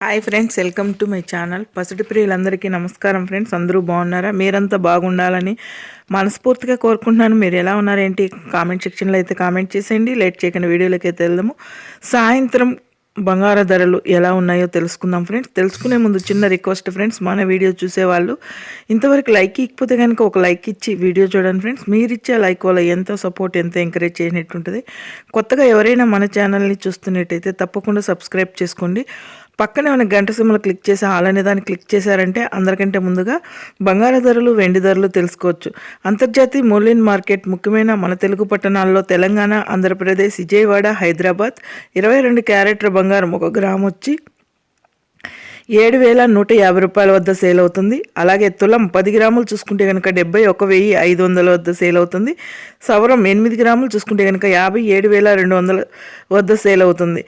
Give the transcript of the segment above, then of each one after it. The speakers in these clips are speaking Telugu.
Hi friends welcome to my channel పసిడి ప్రియులందరికీ నమస్కారం ఫ్రెండ్స్ అందరూ బాగున్నారా మీరంతా బాగుండాలని మనస్ఫూర్తిగా కోరుకుంటున్నాను. మీరు ఎలా ఉన్నారేంటి కామెంట్ సెక్షన్లో అయితే కామెంట్ చేసేయండి. లేట్ చేయకుండా వీడియోలోకి అయితే వెళ్దాము. సాయంత్రం బంగార ధరలు ఎలా ఉన్నాయో తెలుసుకుందాం ఫ్రెండ్స్ తెలుసుకునే ముందు చిన్న రిక్వెస్ట్ ఫ్రెండ్స్ మన వీడియో చూసేవాళ్ళు ఇంతవరకు లైక్ ఇకపోతే కనుక ఒక లైక్ ఇచ్చి వీడియో చూడండి ఫ్రెండ్స్ మీరు ఇచ్చే లైక్ వల్ల ఎంతో సపోర్ట్ ఎంతో ఎంకరేజ్ చేసినట్టుంటుంది. కొత్తగా ఎవరైనా మన ఛానల్ని చూస్తున్నట్టయితే తప్పకుండా సబ్స్క్రైబ్ చేసుకోండి. పక్కనే ఉన్న గంట సిమ్మలు క్లిక్ చేసి ఆల్ అనే దాన్ని క్లిక్ చేశారంటే అందరికంటే ముందుగా బంగారు ధరలు వెండి ధరలు తెలుసుకోవచ్చు. అంతర్జాతీయ మూల్యం మార్కెట్ ముఖ్యమైన మన తెలుగు పట్టణాల్లో తెలంగాణ ఆంధ్రప్రదేశ్ విజయవాడ హైదరాబాద్. ఇరవై రెండు క్యారెట్ల బంగారం ఒక గ్రామ్ వచ్చి ఏడు వేల నూట యాభై రూపాయల వద్ద సేల్ అవుతుంది. అలాగే తులం పది గ్రాములు చూసుకుంటే కనుక డెబ్బై ఒక వెయ్యి ఐదు వందల వద్ద సేల్ అవుతుంది. సవరం ఎనిమిది గ్రాములు చూసుకుంటే కనుక యాభై ఏడు వేల రెండు వందల వద్ద సేల్ అవుతుంది.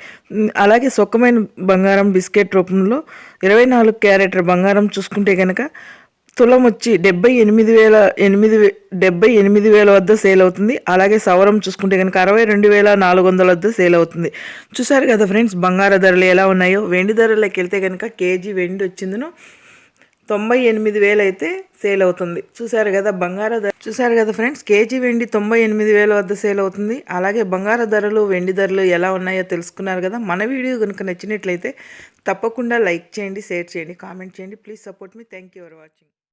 అలాగే సొక్కమైన బంగారం బిస్కెట్ రూపంలో ఇరవై నాలుగు క్యారెటర్ బంగారం చూసుకుంటే కనుక తులం వచ్చి డెబ్బై ఎనిమిది వేల ఎనిమిది డెబ్బై ఎనిమిది వేల వద్ద సేల్ అవుతుంది. అలాగే సవరం చూసుకుంటే కనుక అరవై రెండు వేల నాలుగు వందల వద్ద సేల్ అవుతుంది. చూసారు కదా ఫ్రెండ్స్ బంగార ధరలు ఎలా ఉన్నాయో? వెండి ధరలోకి వెళ్తే కనుక కేజీ వెండి వచ్చిందను. తొంభై ఎనిమిది వేలు అయితే సేల్ అవుతుంది. చూసారు కదా బంగార ధర చూసారు కదా ఫ్రెండ్స్ కేజీ వెండి తొంభై ఎనిమిది వేల వద్ద సేల్ అవుతుంది. అలాగే బంగార ధరలు వెండి ధరలు ఎలా ఉన్నాయో తెలుసుకున్నారు కదా? మన వీడియో కనుక నచ్చినట్లయితే తప్పకుండా లైక్ చేయండి షేర్ చేయండి కామెంట్ చేయండి. Please support me. Thank you for watching.